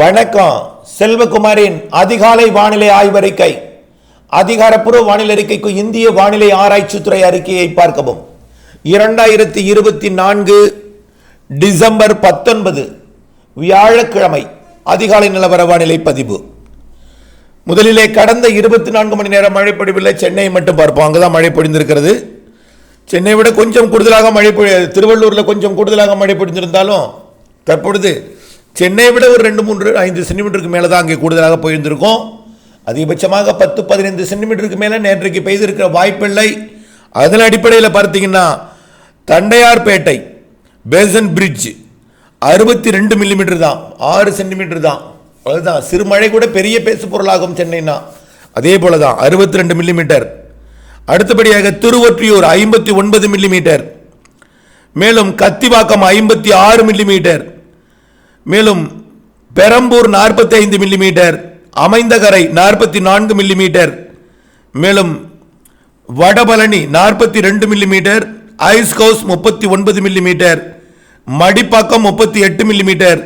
வணக்கம். செல்வகுமாரின் அதிகாலை வானிலை ஆய்வறிக்கை. அதிகாரப்பூர்வ வானிலை அறிக்கைக்கு இந்திய வானிலை ஆராய்ச்சித்துறை அறிக்கையை பார்க்கவும். இரண்டாயிரத்தி இருபத்தி நான்கு டிசம்பர் பத்தொன்பது வியாழக்கிழமை அதிகாலை நிலவர வானிலை பதிவு. முதலிலே கடந்த இருபத்தி நான்கு மணி நேரம் மழை பொழிவில்லை சென்னையை மட்டும் பார்ப்போம். அங்கதான் மழை பொழிந்திருக்கிறது. சென்னை விட கொஞ்சம் கூடுதலாக மழை பொழி திருவள்ளூரில் கொஞ்சம் கூடுதலாக மழை பொழிந்திருந்தாலும் தற்பொழுது சென்னையை விட ஒரு ரெண்டு மூன்று ஐந்து சென்டிமீட்டருக்கு மேலே தான் அங்கே கூடுதலாக போயிருந்திருக்கும். அதிகபட்சமாக பத்து பதினைந்து சென்டிமீட்டருக்கு மேலே நேற்றைக்கு பெய்திருக்கிற வாய்ப்பில்லை. அதன் அடிப்படையில் பார்த்தீங்கன்னா தண்டையார்பேட்டை பேசன் பிரிட்ஜ் அறுபத்தி ரெண்டு மில்லிமீட்டர் தான் ஆறு சென்டிமீட்டர் தான். அதுதான் சிறு மழை கூட பெரிய பேசு பொருளாகும் சென்னைனா அதே போல தான் அறுபத்தி ரெண்டு மில்லிமீட்டர் அடுத்தபடியாக திருவொற்றியூர் ஐம்பத்தி ஒன்பது மில்லிமீட்டர் மேலும் கத்திவாக்கம் ஐம்பத்தி ஆறு மில்லிமீட்டர் மேலும் பெரம்பூர் நாற்பத்தி ஐந்து மில்லிமீட்டர் அமைந்தகரை நாற்பத்தி நான்கு மில்லிமீட்டர் மேலும் வடபழனி நாற்பத்தி ரெண்டு மில்லிமீட்டர் ஐஸ்கவுஸ் முப்பத்தி ஒன்பது மில்லிமீட்டர் மடிப்பாக்கம் முப்பத்தி எட்டு மில்லிமீட்டர்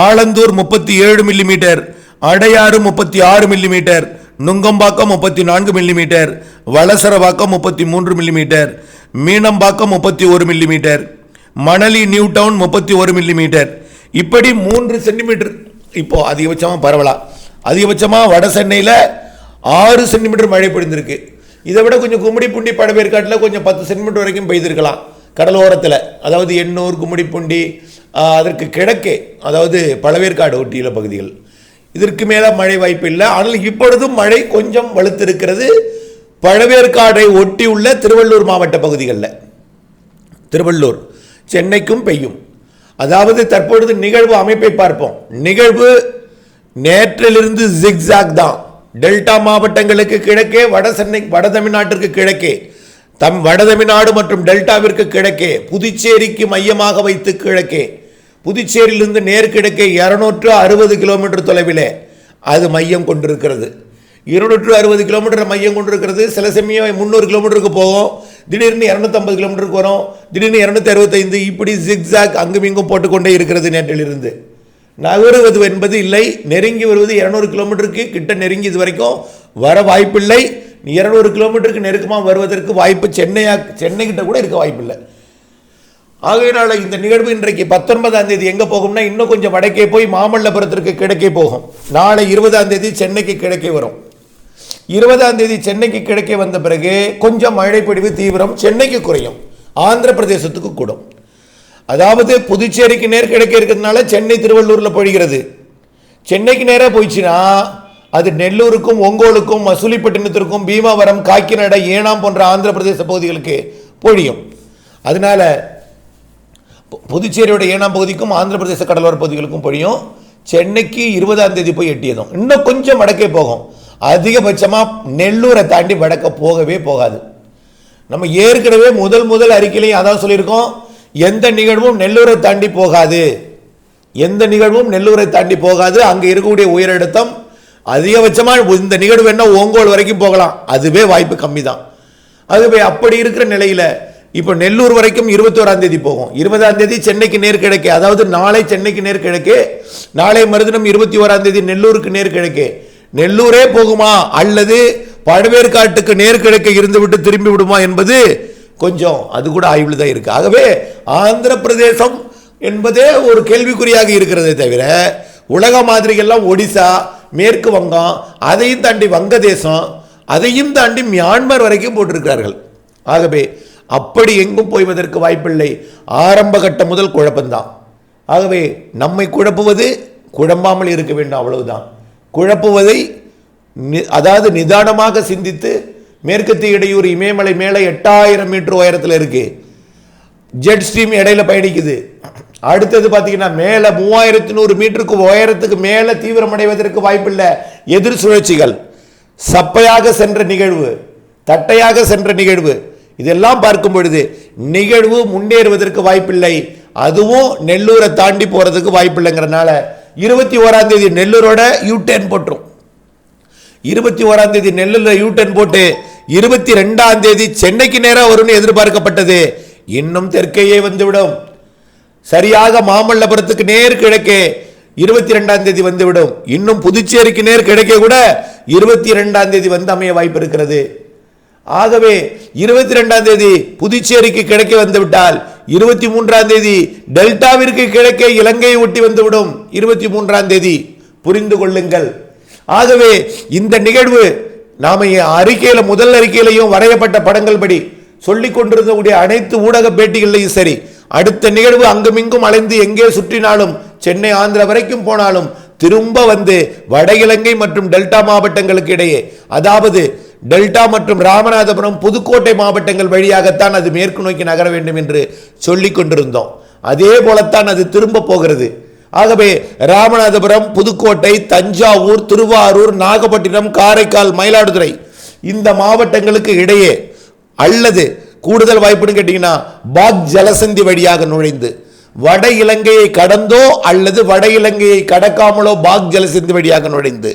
ஆலந்தூர் முப்பத்தி ஏழு மில்லிமீட்டர் அடையாறு முப்பத்தி ஆறு மில்லிமீட்டர் நுங்கம்பாக்கம் முப்பத்தி நான்கு மில்லிமீட்டர் வளசரவாக்கம் முப்பத்தி மூன்று மில்லிமீட்டர் மீனம்பாக்கம் முப்பத்தி ஒரு மில்லிமீட்டர் மணலி நியூ டவுன் முப்பத்தி ஒரு மில்லிமீட்டர் இப்படி மூன்று சென்டிமீட்டர் இப்போ அதிகபட்சமாக பரவலாம் அதிகபட்சமாக வட சென்னையில் ஆறு சென்டிமீட்டர் மழை பொழிந்திருக்கு. இதை விட கொஞ்சம் கும்மிடி பூண்டி படவேற்காட்டில் கொஞ்சம் பத்து சென்டிமீட்டர் வரைக்கும் பெய்திருக்கலாம். கடலோரத்தில் அதாவது எண்ணூர் கும்மிடிப்பூண்டி அதற்கு கிழக்கே அதாவது பழவேற்காடு ஒட்டியுள்ள பகுதிகள். இதற்கு மேலே மழை வாய்ப்பு இல்லை. ஆனால் இப்பொழுதும் மழை கொஞ்சம் வலுத்திருக்கிறது பழவேற்காடை ஒட்டியுள்ள திருவள்ளூர் மாவட்ட பகுதிகளில். திருவள்ளூர் சென்னைக்கும் பெய்யும். அதாவது தற்பொழுது நிகழ்வு அமைப்பை பார்ப்போம். நிகழ்வு நேற்றிலிருந்து ஜிக்ஸாக் தான். டெல்டா மாவட்டங்களுக்கு கிழக்கே வட சென்னை வட தமிழ்நாட்டிற்கு கிழக்கே தம் வட தமிழ்நாடு மற்றும் டெல்டாவிற்கு கிழக்கே புதுச்சேரிக்கு மையமாக வைத்து கிழக்கே புதுச்சேரியிலிருந்து நேர்கிழக்கே இருநூற்று அறுபது கிலோமீட்டர் தொலைவிலே அது மையம் கொண்டிருக்கிறது. இருநூற்று அறுபது கிலோமீட்டர் மையம் கொண்டிருக்கிறது. சில சமயம் முந்நூறு கிலோமீட்டருக்கு போகும். திடீர்னு இரநூத்தம்பது கிலோமீட்டருக்கு வரும். திடீர்னு இரநூத்தி அறுபத்தைந்து இப்படி ஜிக்ஸாக் அங்கும் இங்கும் போட்டுக்கொண்டே இருக்கிறது நேற்றிலிருந்து. நகருவது என்பது இல்லை நெருங்கி வருவது இரநூறு கிலோமீட்டருக்கு கிட்ட நெருங்கி இது வரைக்கும் வர வாய்ப்பில்லை. இருநூறு கிலோமீட்டருக்கு நெருக்கமாக வருவதற்கு வாய்ப்பு சென்னையா சென்னை கிட்ட கூட இருக்க வாய்ப்பில்லை. ஆகையினால இந்த நிகழ்வு இன்றைக்கு பத்தொன்பதாம் தேதி எங்க போகும்னா இன்னும் கொஞ்சம் வடக்கே போய் மாமல்லபுரத்திற்கு கிழக்கே போகும். நாளை இருபதாம் தேதி சென்னைக்கு கிழக்கே வரும். இருபதாம் தேதி சென்னைக்கு கிடைக்க வந்த பிறகு கொஞ்சம் மழைப்பொழிவு தீவிரம் சென்னைக்கு குறையும். ஆந்திர பிரதேசத்துக்கு கூடும். அதாவது புதுச்சேரிக்கு நேர் கிடைக்க இருக்கிறதுனால சென்னை திருவள்ளூரில் பொழிகிறது. சென்னைக்கு நேராக போயிடுச்சுன்னா அது நெல்லூருக்கும் ஒங்கோலுக்கும் மசூலிப்பட்டினத்திற்கும் பீமாவரம் காக்கிநாடா ஏனாம் போன்ற ஆந்திர பிரதேச பகுதிகளுக்கு பொழியும். அதனால புதுச்சேரியோட ஏனாம் பகுதிக்கும் ஆந்திர பிரதேச கடலோர பகுதிகளுக்கும் பொழியும். சென்னைக்கு இருபதாம் தேதி போய் எட்டியதும். இன்னும் கொஞ்சம் வடக்கே போகும். அதிகபட்சமாக நெல்லூரை தாண்டி வடக்க போகவே போகாது. நம்ம ஏற்கனவே முதல் முதல் அறிக்கையிலையும் அதான் சொல்லியிருக்கோம். எந்த நிகழ்வும் நெல்லூரை தாண்டி போகாது. எந்த நிகழ்வும் நெல்லூரை தாண்டி போகாது. அங்கே இருக்கக்கூடிய உயரழுத்தம் அதிகபட்சமாக இந்த நிகழ்வு என்ன ஓங்கோல் வரைக்கும் போகலாம். அதுவே வாய்ப்பு கம்மி தான் அதுவே அப்படி இருக்கிற நிலையில் இப்போ நெல்லூர் வரைக்கும் இருபத்தோராம் தேதி போகும். இருபதாம் தேதி சென்னைக்கு நேர்கிழக்கே அதாவது நாளை சென்னைக்கு நேர்கிழக்கே நாளை மறுதினம் இருபத்தி ஓராம் தேதி நெல்லூருக்கு நேர்கிழக்கே. நெல்லூரே போகுமா? அல்லது பழவேற்காட்டுக்கு நேர் இருந்துவிட்டு திரும்பி விடுமா என்பது கொஞ்சம் அது கூட ஆய்வில் தான் இருக்குது ஆகவே ஆந்திர பிரதேசம் என்பதே ஒரு கேள்விக்குறியாக இருக்கிறதே தவிர உலக மாதிரிகள்லாம் ஒடிசா மேற்கு வங்கம் அதையும் தாண்டி வங்கதேசம் அதையும் தாண்டி மியான்மர் வரைக்கும் போட்டிருக்கிறார்கள். ஆகவே அப்படி எங்கும் போய்வதற்கு வாய்ப்பில்லை. ஆரம்ப கட்டம் முதல் குழப்பம்தான். ஆகவே நம்மை குழப்புவது குழம்பாமல் இருக்க வேண்டும் அவ்வளவுதான். குழப்புவதை நி- அதாவது நிதானமாக சிந்தித்து மேற்கத்திய இடையூர் இமயமலை மேலே எட்டாயிரம் மீட்டர் உயரத்தில் இருக்கு. ஜெட் ஸ்ட்ரீம் இடையில பயணிக்குது. அடுத்தது பார்த்தீங்கன்னா மேலே மூவாயிரத்தி நூறு மீட்டருக்கு உயரத்துக்கு மேலே தீவிரமடைவதற்கு வாய்ப்பில்லை. எதிர் சுழற்சிகள். சப்பையாக சென்ற நிகழ்வு. தட்டையாக சென்ற நிகழ்வு. இதெல்லாம் பார்க்கும் பொழுது நிகழ்வு முன்னேறுவதற்கு வாய்ப்பில்லை. அதுவும் நெல்லூரை தாண்டி போகிறதுக்கு வாய்ப்பில்லைங்கிறனால இருபத்தி ஓராம் தேதி நெல்லூரோட யூ போட்டுரும். இருபத்தி ஓராம் தேதி நெல்லில் யூடேன் போட்டு இருபத்தி ரெண்டாம் தேதி சென்னைக்கு நேராக வரும்னு எதிர்பார்க்கப்பட்டது. இன்னும் தெற்கேயே வந்துவிடும். சரியாக மாமல்லபுரத்துக்கு நேர் கிழக்கே இருபத்தி ரெண்டாம் தேதி வந்துவிடும். இன்னும் புதுச்சேரிக்கு நேர் கிடைக்க கூட இருபத்தி ரெண்டாம் தேதி வந்து அமைய வாய்ப்பு இருக்கிறது. ஆகவே இருபத்தி ரெண்டாம் தேதி புதுச்சேரிக்கு கிடைக்க வந்துவிட்டால் இருபத்தி மூன்றாம் தேதி டெல்டாவிற்கு கிழக்கே இலங்கையை ஒட்டி வந்துவிடும். இருபத்தி மூன்றாம் தேதி. புரிந்து கொள்ளுங்கள். ஆகவே இந்த நிகழ்வு நாம அறிக்கையில முதல் அறிக்கையிலையும் வரையப்பட்ட படங்கள் படி சொல்லிக் கொண்டிருந்தக்கூடிய அனைத்து ஊடக பேட்டிகள்லையும் சரி அடுத்த நிகழ்வு அங்குமிங்கும் அலைந்து எங்கே சுற்றினாலும் சென்னை ஆந்திரா வரைக்கும் போனாலும் திரும்ப வந்து வட இலங்கை மற்றும் டெல்டா மாவட்டங்களுக்கு இடையே அதாவது டெல்டா மற்றும் ராமநாதபுரம் புதுக்கோட்டை மாவட்டங்கள் வழியாகத்தான் அது மேற்கு நோக்கி நகர வேண்டும் என்று சொல்லிக் கொண்டிருந்தோம். அதே போலத்தான் அது திரும்ப போகிறது. ஆகவே ராமநாதபுரம் புதுக்கோட்டை தஞ்சாவூர் திருவாரூர் நாகப்பட்டினம் காரைக்கால் மயிலாடுதுறை இந்த மாவட்டங்களுக்கு இடையே அல்லது கூடுதல் வாய்ப்புன்னு கேட்டீங்கன்னா பாக் ஜலசந்தி வழியாக நுழைந்து வட இலங்கையை கடந்தோ அல்லது வட இலங்கையை கடக்காமலோ பாக் ஜலசந்தி வழியாக நுழைந்து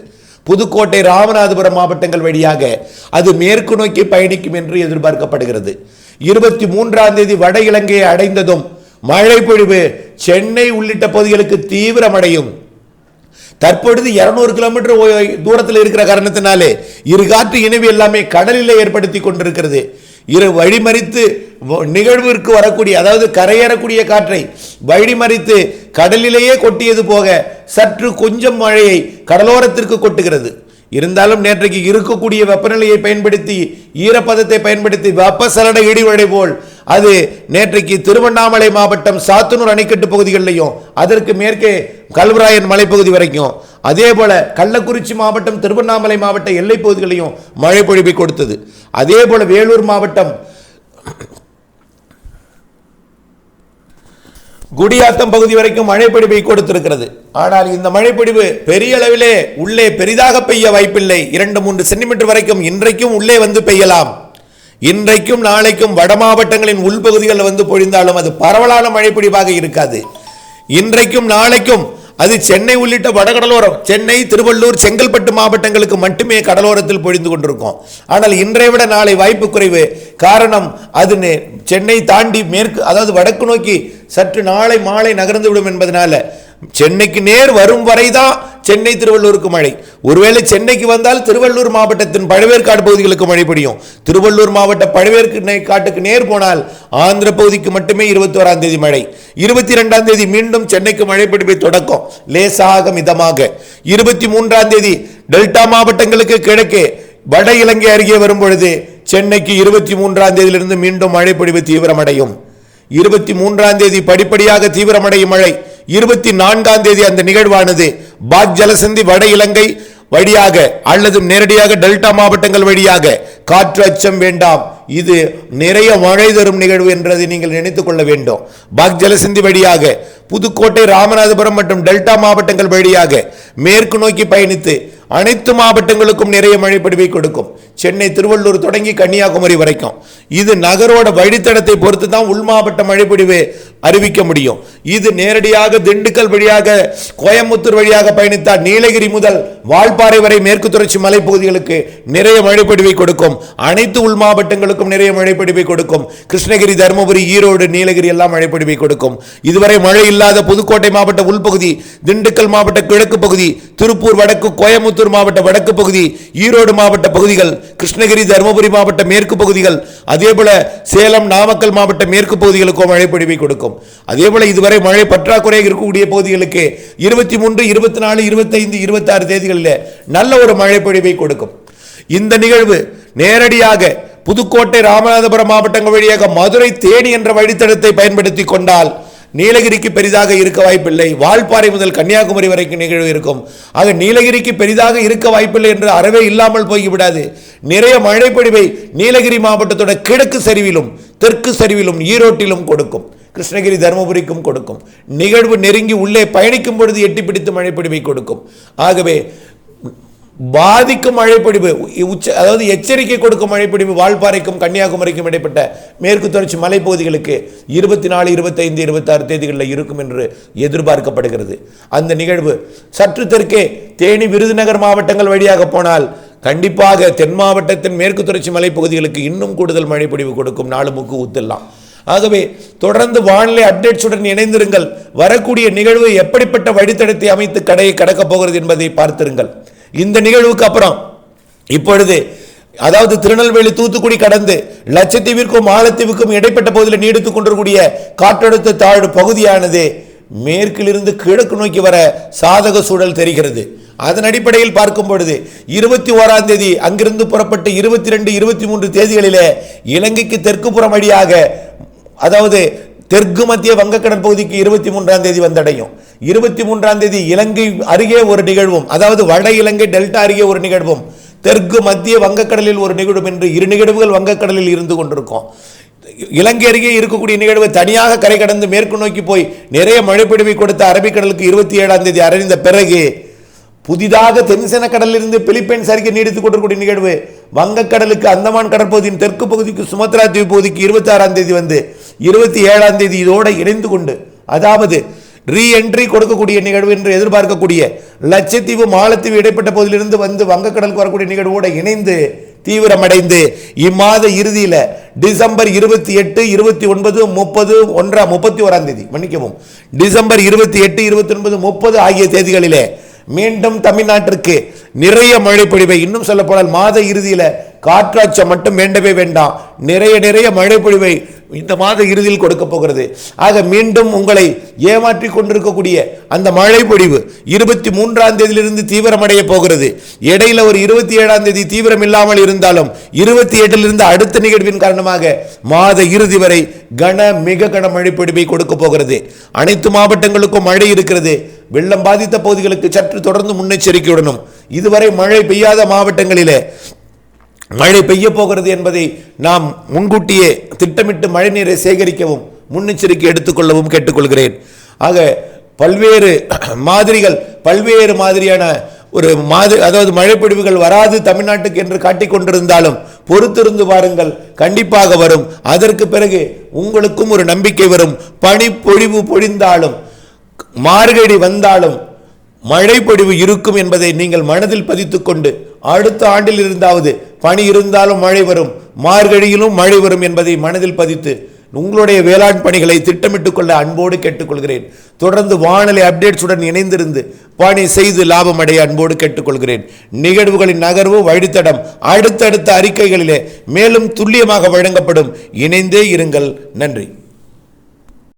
புதுக்கோட்டை ராமநாதபுரம் மாவட்டங்கள் வழியாக அது மேற்கு நோக்கி பயணிக்கும் என்று எதிர்பார்க்கப்படுகிறது. இருபத்தி மூன்றாம் தேதி வட இலங்கையை அடைந்ததும் மழை பொழிவு சென்னை உள்ளிட்ட பகுதிகளுக்கு தீவிரமடையும். தற்பொழுது 200 கிலோமீட்டர் தூரத்தில் இருக்கிற காரணத்தினாலே இருகாற்று இணைவு எல்லாமே கடலில் ஏற்படுத்தி கொண்டிருக்கிறது. இரு வழிமறித்து வ- நிகழ்விற்கு வரக்கூடிய அதாவது கரையேறக்கூடிய காற்றை வழிமறித்து கடலிலேயே கொட்டியது போக சற்று கொஞ்சம் மழையை கடலோரத்திற்கு கொட்டுகிறது. இருந்தாலும் நேற்றைக்கு இருக்கக்கூடிய வெப்பநிலையை பயன்படுத்தி ஈரப்பதத்தை பயன்படுத்தி வெப்பசலன இடிமழை போல் அது நேற்றைக்கு திருவண்ணாமலை மாவட்டம் சாத்தனூர் அணைக்கட்டு பகுதிகளிலையும் அதற்கு மேற்கே கல்வராயன் மலைப்பகுதி வரைக்கும் அதே போல கள்ளக்குறிச்சி மாவட்டம் திருவண்ணாமலை மாவட்ட எல்லைப் பகுதிகளையும் மழை பொழிவை கொடுத்தது. அதே போல வேலூர் மாவட்டம் குடியாத்தம் பகுதி வரைக்கும் மழைப்பிடிவை கொடுத்திருக்கிறது. ஆனால் இந்த மழைப்பிடிவு பெரிய அளவிலே உள்ளே பெரிதாக பெய்ய வாய்ப்பில்லை. இரண்டு மூன்று சென்டிமீட்டர் வரைக்கும் இன்றைக்கும் உள்ளே வந்து பெய்யலாம். இன்றைக்கும் நாளைக்கும் வட மாவட்டங்களின் உள்பகுதிகளில் வந்து பொழிந்தாலும் அது பரவலான மழைப்பிடிவாக இருக்காது. இன்றைக்கும் நாளைக்கும் அது சென்னை உள்ளிட்ட வடகடலோரம் சென்னை திருவள்ளூர் செங்கல்பட்டு மாவட்டங்களுக்கு மட்டுமே கடலோரத்தில் பொழிந்து கொண்டிருக்கும். ஆனால் இன்றைய விட நாளை வாய்ப்பு குறைவு. காரணம் அது சென்னை தாண்டி மேற்கு அதாவது வடக்கு நோக்கி சற்று நாளை மாலை நகர்ந்து விடும் என்பதனால சென்னைக்கு நேர் வரும் வரைதான் சென்னை திருவள்ளூருக்கு மழை. ஒருவேளை சென்னைக்கு வந்தால் திருவள்ளூர் மாவட்டத்தின் பழவேற்காடு பகுதிகளுக்கு மழை பிடியும் திருவள்ளூர் மாவட்ட பழவேற்கு காட்டுக்கு நேர் போனால் ஆந்திர பகுதிக்கு மட்டுமே இருபத்தி ஓராம் தேதி மழை. இருபத்தி ரெண்டாம் தேதி மீண்டும் சென்னைக்கு மழை பிடிப்பை தொடக்கம். லேசாக மிதமாக. இருபத்தி மூன்றாம் தேதி டெல்டா மாவட்டங்களுக்கு கிழக்கே வட இலங்கை அருகே வரும் பொழுது சென்னைக்கு இருபத்தி மூன்றாம் தேதியிலிருந்து மீண்டும் மழை பொழிவு தீவிரமடையும். இருபத்தி மூன்றாம் தேதி படிப்படியாக தீவிரமடையும் மழை. இருபத்தி நான்காம் தேதி அந்த நிகழ்வானது பாக் ஜலசந்தி வட இலங்கை வழியாக அல்லது நேரடியாக டெல்டா மாவட்டங்கள் வழியாக. காற்று அச்சம் வேண்டாம். இது நிறைய மழை தரும் நிகழ்வு என்றதை நீங்கள் நினைத்துக் கொள்ள வேண்டும். பாக் ஜலசந்தி வழியாக புதுக்கோட்டை ராமநாதபுரம் மற்றும் டெல்டா மாவட்டங்கள் வழியாக மேற்கு நோக்கி பயணித்து அனைத்து மாவட்டங்களுக்கும் நிறைய மழை பொழிவை கொடுக்கும். சென்னை திருவள்ளூர் தொடங்கி கன்னியாகுமரி வரைக்கும். இது நகரோட வழித்தடத்தை பொறுத்து தான் உள் மாவட்ட மழைப்பொழிவு அறிவிக்க முடியும். இது நேரடியாக திண்டுக்கல் வழியாக கோயம்புத்தூர் வழியாக பயணித்தால் நீலகிரி முதல் வால்பாறை வரை மேற்கு தொடர்ச்சி மலைப்பகுதிகளுக்கு நிறைய மழைப்பொழிவை கொடுக்கும். அனைத்து உள் மாவட்டங்களுக்கும் நிறைய மழைப்பொழிவை கொடுக்கும். கிருஷ்ணகிரி தருமபுரி ஈரோடு நீலகிரி எல்லாம் மழைப்பொழிவை கொடுக்கும். இதுவரை மழை இல்லாத புதுக்கோட்டை மாவட்ட உள்பகுதி திண்டுக்கல் மாவட்ட கிழக்கு பகுதி திருப்பூர் வடக்கு கோயம்புத்தூர் மாவட்ட வடக்கு பகுதி ஈரோடு மாவட்ட பகுதிகள் கிருஷ்ணகிரி தருமபுரி மாவட்ட மேற்கு பகுதிகள் அதேபோல சேலம் நாமக்கல் மாவட்ட மேற்கு பகுதிகளுக்கும் மழை பொழிவை கொடுக்கும் அதேபோல இதுவரை மழை பற்றாக்குறையாக இருக்கக்கூடிய பகுதிகளுக்கு இருபத்தி மூன்று இருபத்தி நாலு இருபத்தைந்து இருபத்தாறு தேதிகளில் நல்ல ஒரு மழை பொழிவை கொடுக்கும். இந்த நிகழ்வு நேரடியாக புதுக்கோட்டை ராமநாதபுரம் மாவட்டங்கள் வழியாக மதுரை தேனி என்ற வழித்தடத்தை பயன்படுத்தி கொண்டால் நீலகிரிக்கு பெரிதாக இருக்க வாய்ப்பில்லை. வால்பாறை முதல் கன்னியாகுமரி வரைக்கும் நிகழ்வு இருக்கும். ஆக நீலகிரிக்கு பெரிதாக இருக்க வாய்ப்பில்லை என்று அறவே இல்லாமல் போய்விடாது. நிறைய மழைப்பொழிவை நீலகிரி மாவட்டத்தோட கிழக்கு சரிவிலும் தெற்கு சரிவிலும் ஈரோட்டிலும் கொடுக்கும். கிருஷ்ணகிரி தருமபுரிக்கும் கொடுக்கும். நிகழ்வு நெருங்கி உள்ளே பயணிக்கும் பொழுது எட்டி பிடித்து மழைப்பொழிவை கொடுக்கும். ஆகவே பாதிக்கும் மழைப்பிடிப்பு உச்ச அதாவது எச்சரிக்கை கொடுக்கும் மழைப்பிடிப்பு வால்பாறைக்கும் கன்னியாகுமரிக்கும் இடைப்பட்ட மேற்கு தொடர்ச்சி மலைப்பகுதிகளுக்கு இருபத்தி நாலு இருபத்தைந்து இருபத்தாறு தேதிகளில் இருக்கும் என்று எதிர்பார்க்கப்படுகிறது. அந்த நிகழ்வு சற்று தெற்கே தேனி விருதுநகர் மாவட்டங்கள் வழியாக போனால் கண்டிப்பாக தென் மாவட்டத்தின் மேற்கு தொடர்ச்சி மலைப்பகுதிகளுக்கு இன்னும் கூடுதல் மழைப்பொழிவு கொடுக்கும் நாலு முக்கு ஊத்தெல்லாம். ஆகவே தொடர்ந்து வானிலை அப்டேட்ஸுடன் இணைந்திருங்கள். வரக்கூடிய நிகழ்வு எப்படிப்பட்ட வழித்தடத்தை அமைத்து கடையை கடக்கப் போகிறது என்பதை பார்த்திருங்கள். இந்த நிகழ்வுக்கு அப்புறம். இப்பொழுது அதாவது திருநெல்வேலி தூத்துக்குடி கடந்து லட்சத்தீவிற்கும் மாலத்தீவுக்கும் இடைப்பட்ட பகுதியில் நீடித்துக் கொண்டிருக்கூடிய காற்றழுத்த தாழ்வு பகுதியானது மேற்கிலிருந்து கிழக்கு நோக்கி வர சாதக சூழல் தெரிகிறது. அதன் அடிப்படையில் பார்க்கும் பொழுது இருபத்தி ஓராம் தேதி அங்கிருந்து புறப்பட்டு இருபத்தி ரெண்டு இருபத்தி மூன்று தேதிகளிலே இலங்கைக்கு தெற்கு புறம் வழியாக அதாவது தெற்கு மத்திய வங்கக்கடல் பகுதிக்கு இருபத்தி மூன்றாம் தேதி வந்தடையும். இருபத்தி மூன்றாம் தேதி இலங்கை அருகே ஒரு நிகழ்வும் அதாவது வட இலங்கை டெல்டா அருகே ஒரு நிகழ்வும் தெற்கு மத்திய வங்கக்கடலில் ஒரு நிகழ்வும் என்று இரு நிகழ்வுகள் வங்கக்கடலில் இருந்து கொண்டிருக்கும். இலங்கை அருகே இருக்கக்கூடிய நிகழ்வு தனியாக கரை கடந்து மேற்கு நோக்கி போய் நிறைய மழைப்பிடிவை கொடுத்த அரபிக்கடலுக்கு இருபத்தி ஏழாம் தேதி அறிந்த பிறகு புதிதாக தென்சென கடலிலிருந்து பிலிப்பைன்ஸ் அருகே நீடித்துக் கொண்டிருக்கூடிய நிகழ்வு வங்கக்கடலுக்கு அந்தமான் கடற்பகுதியின் தெற்கு பகுதிக்கு சுமத்ரா தீவு பகுதிக்கு இருபத்தி ஆறாம் தேதி வந்து இருபத்தி ஏழாம் தேதி இதோடு இணைந்து கொண்டு அதாவது ரீஎன்ட்ரி கொடுக்கக்கூடிய நிகழ்வு என்று எதிர்பார்க்கக்கூடிய லட்சத்தீவு மாலத்தீவு இடைப்பட்ட பகுதியிலிருந்து வந்து வங்கக்கடலுக்கு வரக்கூடிய நிகழ்வோடு இணைந்து தீவிரமடைந்து இம்மாத இறுதியில் டிசம்பர் இருபத்தி எட்டு இருபத்தி ஒன்பது முப்பது ஒன்றா முப்பத்தி ஓராம் தேதி மன்னிக்கவும். டிசம்பர் இருபத்தி எட்டு இருபத்தி ஒன்பது முப்பது ஆகிய தேதிகளிலே மீண்டும் தமிழ்நாட்டிற்கு நிறைய மழை பொழிவை இன்னும் சொல்லப்போனால் மாத இறுதியில் காற்றாட்சம் மட்டும் வேண்டவே வேண்டாம். நிறைய நிறைய மழை பொழிவை இந்த மாத இறுதியில் கொடுக்க போகிறது. ஆக மீண்டும் உங்களை ஏமாற்றி கொண்டிருக்கக்கூடிய அந்த மழை பொழிவு இருபத்தி மூன்றாம் தேதியிலிருந்து தீவிரமடைய போகிறது. இடையில ஒரு இருபத்தி ஏழாம் தேதி தீவிரம் இல்லாமல் இருந்தாலும் இருபத்தி எட்டிலிருந்து அடுத்த நிகழ்வின் காரணமாக மாத இறுதி வரை கன மிக கன மழை பொழிவை கொடுக்க போகிறது. அனைத்து மாவட்டங்களுக்கும் மழை இருக்கிறது. வெள்ளம் பாதித்த பகுதிகளுக்கு சற்று தொடர்ந்து முன்னெச்சரிக்கையுடனும் இதுவரை மழை பெய்யாத மாவட்டங்களிலே மழை பெய்ய போகிறது என்பதை நாம் முன்கூட்டியே திட்டமிட்டு மழைநீரை சேகரிக்கவும் முன்னெச்சரிக்கை எடுத்துக்கொள்ளவும் கேட்டுக்கொள்கிறேன். ஆக பல்வேறு மாதிரிகள் பல்வேறு மாதிரியான ஒரு மாதிரி அதாவது மழைப்பொழிவுகள் வராது தமிழ்நாட்டுக்கு என்று காட்டிக்கொண்டிருந்தாலும் பொறுத்திருந்து வாருங்கள் கண்டிப்பாக வரும். அதற்கு பிறகு உங்களுக்கும் ஒரு நம்பிக்கை வரும். பனி பொழிவு பொழிந்தாலும் மார்கழி வந்தாலும் மழை பொழிவு இருக்கும் என்பதை நீங்கள் மனதில் பதித்துக்கொண்டு அடுத்த ஆண்டில் இருந்தாவது பனி இருந்தாலும் மழை வரும். மார்கழியிலும் மழை வரும் என்பதை மனதில் பதித்து உங்களுடைய வேளாண் பணிகளை திட்டமிட்டுக் கொள்ள அன்போடு கேட்டுக்கொள்கிறேன். தொடர்ந்து வானிலை அப்டேட்ஸுடன் இணைந்திருந்து பணி செய்து லாபம் அடைய அன்போடு கேட்டுக்கொள்கிறேன். நிகழ்வுகளின் நகர்வு வழித்தடம் அடுத்தடுத்த அறிக்கைகளிலே மேலும் துல்லியமாக வழங்கப்படும். இணைந்தே இருங்கள். நன்றி.